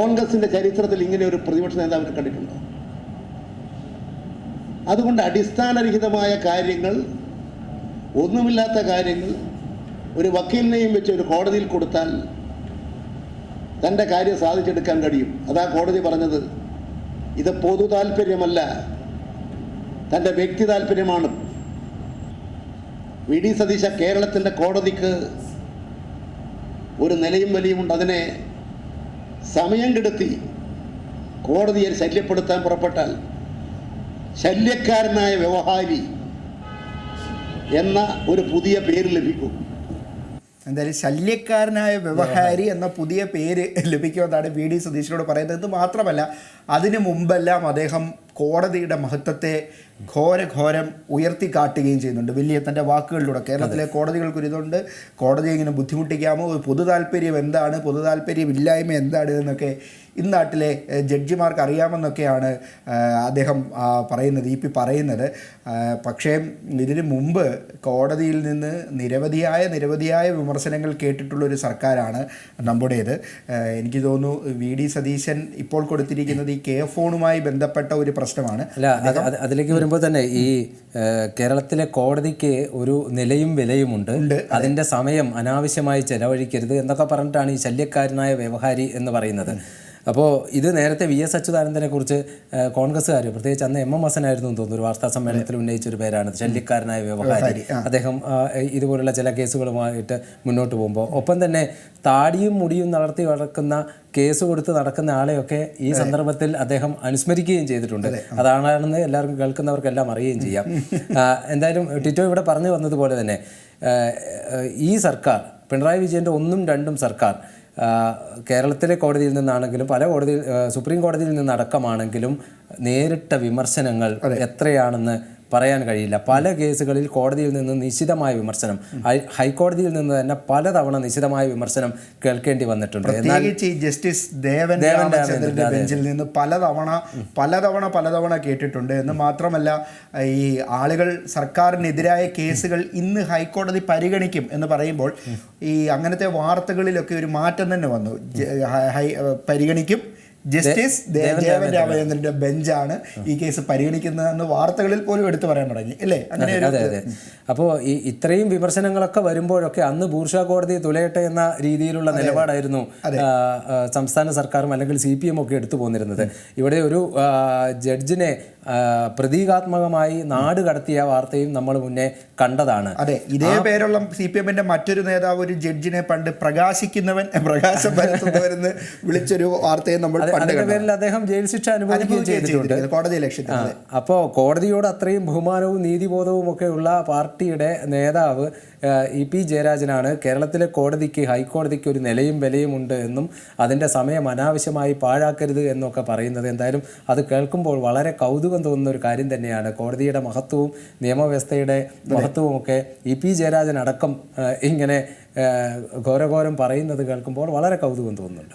കോൺഗ്രസിന്റെ ചരിത്രത്തിൽ ഇങ്ങനെ ഒരു പ്രതിപക്ഷ നേതാവിനെ കണ്ടിട്ടുണ്ടോ? അതുകൊണ്ട് അടിസ്ഥാനരഹിതമായ കാര്യങ്ങൾ ഒന്നുമില്ലാത്ത കാര്യങ്ങൾ ഒരു വക്കീലിനെയും വെച്ച് ഒരു കോടതിയിൽ കൊടുത്താൽ തന്റെ കാര്യം സാധിച്ചെടുക്കാൻ കഴിയും. അതാ കോടതി പറഞ്ഞത്. ഇത് പൊതു താല്പര്യമല്ല തന്റെ വ്യക്തി താല്പര്യമാണ് വി ഡി സതീശ കേരളത്തിന്റെ കോടതിക്ക് ഒരു നിലയും വലിയുമുണ്ട്. അതിനെ സമയം കെടുത്തി. കോടതിയെ ശല്യപ്പെടുത്താൻ പുറപ്പെട്ടാൽ ശല്യക്കാരനായ വ്യവഹാരി എന്ന ഒരു പുതിയ പേര് ലഭിക്കും. എന്തായാലും ശല്യക്കാരനായ വ്യവഹാരി എന്ന പുതിയ പേര് ലഭിക്കുമെന്നാണ് വി ഡി സതീശനോട് പറയുന്നത്. മാത്രമല്ല അതിനു മുമ്പെല്ലാം അദ്ദേഹം കോടതിയുടെ മഹത്വത്തെ ഘോരഘോരം ഉയർത്തി കാട്ടുകയും ചെയ്യുന്നുണ്ട്. വലിയ തന്റെ വാക്കുകളിലൂടെ കേരളത്തിലെ കോടതികൾക്കൊരിതുണ്ട് കോടതി ഇങ്ങനെ ബുദ്ധിമുട്ടിക്കാമോ? പൊതു താല്പര്യം എന്താണ്? പൊതു താല്പര്യം ഇല്ലായ്മ എന്താണ് എന്നൊക്കെ ഇന്നാട്ടിലെ നാട്ടിലെ ജഡ്ജിമാർക്ക് അറിയാമെന്നൊക്കെയാണ് അദ്ദേഹം പറയുന്നത് ഇ പി പറയുന്നത്. പക്ഷേ ഇതിനു മുമ്പ് കോടതിയിൽ നിന്ന് നിരവധിയായ നിരവധിയായ വിമർശനങ്ങൾ കേട്ടിട്ടുള്ള ഒരു സർക്കാരാണ് നമ്മുടേത്. എനിക്ക് തോന്നുന്നു വി. ഡി. സതീശൻ ഇപ്പോൾ കൊടുത്തിരിക്കുന്നത് ഈ കെ ഫോണുമായി ബന്ധപ്പെട്ട ഒരു പ്രശ്നമാണ്. അല്ല അത് അത് അതിലേക്ക് വരുമ്പോൾ തന്നെ ഈ കേരളത്തിലെ കോടതിക്ക് ഒരു നിലയും വിലയുമുണ്ട്. അതിന്റെ സമയം അനാവശ്യമായി ചെലവഴിക്കരുത് എന്നൊക്കെ പറഞ്ഞിട്ടാണ് ഈ ശല്യക്കാരനായ വ്യവഹാരി എന്ന് പറയുന്നത്. അപ്പോൾ ഇത് നേരത്തെ വി എസ് അച്യുതാനന്ദനെ കുറിച്ച് കോൺഗ്രസ്സുകാർ പ്രത്യേകിച്ച് അന്ന് എം എം ഹസനായിരുന്നു എന്ന് തോന്നുന്നു ഒരു വാർത്താ സമ്മേളനത്തിൽ ഉന്നയിച്ച ഒരു പേരാണ്. ശല്യക്കാരനായ വ്യവഹാരി. അദ്ദേഹം ഇതുപോലുള്ള ചില കേസുകളുമായിട്ട് മുന്നോട്ട് പോകുമ്പോൾ ഒപ്പം തന്നെ താടിയും മുടിയും നടത്തി വളർക്കുന്ന കേസ് കൊടുത്ത് നടക്കുന്ന ആളെയൊക്കെ ഈ സന്ദർഭത്തിൽ അദ്ദേഹം അനുസ്മരിക്കുകയും ചെയ്തിട്ടുണ്ട്. അതാണെന്ന് എല്ലാവർക്കും കേൾക്കുന്നവർക്കെല്ലാം അറിയുകയും ചെയ്യാം. എന്തായാലും ടിറ്റോ ഇവിടെ പറഞ്ഞു വന്നതുപോലെ തന്നെ ഈ സർക്കാർ പിണറായി വിജയന്റെ ഒന്നും രണ്ടും സർക്കാർ കേരളത്തിലെ കോടതിയിൽ നിന്നാണെങ്കിലും പല കോടതി സുപ്രീം കോടതിയിൽ നിന്നടക്കമാണെങ്കിലും നേരിട്ട വിമർശനങ്ങൾ എത്രയാണെന്ന് പറയാൻ കഴിയില്ല. പല കേസുകളിൽ കോടതിയിൽ നിന്ന് നിശിതമായ വിമർശനം ഹൈക്കോടതിയിൽ നിന്ന് തന്നെ പലതവണ നിശിതമായ വിമർശനം കേൾക്കേണ്ടി വന്നിട്ടുണ്ട്. എന്നാൽ പ്രത്യേകിച്ച് ജസ്റ്റിസ് ദേവൻ രാമചന്ദ്രന്റെ ബെഞ്ചിൽ നിന്ന് പലതവണ പലതവണ പലതവണ കേട്ടിട്ടുണ്ട്. എന്ന് മാത്രമല്ല ഈ ആളുകൾ സർക്കാരിനെതിരായ കേസുകൾ ഇന്ന് ഹൈക്കോടതി പരിഗണിക്കും എന്ന് പറയുമ്പോൾ ഈ അങ്ങനത്തെ വാർത്തകളിലൊക്കെ ഒരു മാറ്റം തന്നെ വന്നു. പരിഗണിക്കും. ജസ്റ്റിസ് ദേവൻ രാമചന്ദ്രന്റെ ബെഞ്ചാണ് ഈ കേസ് പരിഗണിക്കുന്നതെന്ന് വാർത്തകളിൽ പോലും എടുത്തു പറയാൻ തുടങ്ങി അല്ലേ? അതെ അതെ അപ്പോൾ ഈ ഇത്രയും വിമർശനങ്ങളൊക്കെ വരുമ്പോഴൊക്കെ അന്ന് ബൂർഷ കോടതി തുലയട്ടെ എന്ന രീതിയിലുള്ള നിലപാടായിരുന്നു സംസ്ഥാന സർക്കാരും അല്ലെങ്കിൽ സി പി എം ഒക്കെ എടുത്തു പോന്നിരുന്നത്. ഇവിടെ ഒരു ജഡ്ജിനെ പ്രതീകാത്മകമായി നാട് കടത്തിയ വാർത്തയും നമ്മൾ മുന്നേ കണ്ടതാണ്. അതെ ഇതേ പേരുള്ള സി പി എമ്മിന്റെ മറ്റൊരു നേതാവ് ഒരു ജഡ്ജിനെ പണ്ട് പ്രകാശിക്കുന്നവൻ പ്രകാശം പരത്തുന്നവരെന്ന് വിളിച്ചൊരു വാർത്തയെ നമ്മൾ അതിന്റെ പേരിൽ അദ്ദേഹം ജയിൽ ശിക്ഷ അനുഭവിക്കുകയും ചെയ്തിട്ടുണ്ട്. കോടതി അപ്പോൾ കോടതിയോട് അത്രയും ബഹുമാനവും നീതിബോധവും ഒക്കെ ഉള്ള പാർട്ടിയുടെ നേതാവ് ഇ പി ജയരാജനാണ്. കേരളത്തിലെ കോടതിക്ക് ഹൈക്കോടതിക്ക് ഒരു നിലയും വിലയും ഉണ്ട് എന്നും അതിന്റെ സമയം അനാവശ്യമായി പാഴാക്കരുത് എന്നൊക്കെ പറയുന്നത് എന്തായാലും അത് കേൾക്കുമ്പോൾ വളരെ കൗതുകം തോന്നുന്ന ഒരു കാര്യം തന്നെയാണ്. കോടതിയുടെ മഹത്വവും നിയമവ്യവസ്ഥയുടെ മഹത്വവും ഒക്കെ ഇ പി ജയരാജൻ അടക്കം ഇങ്ങനെ ഘോരഘോരം പറയുന്നത് കേൾക്കുമ്പോൾ വളരെ കൗതുകം തോന്നുന്നുണ്ട്.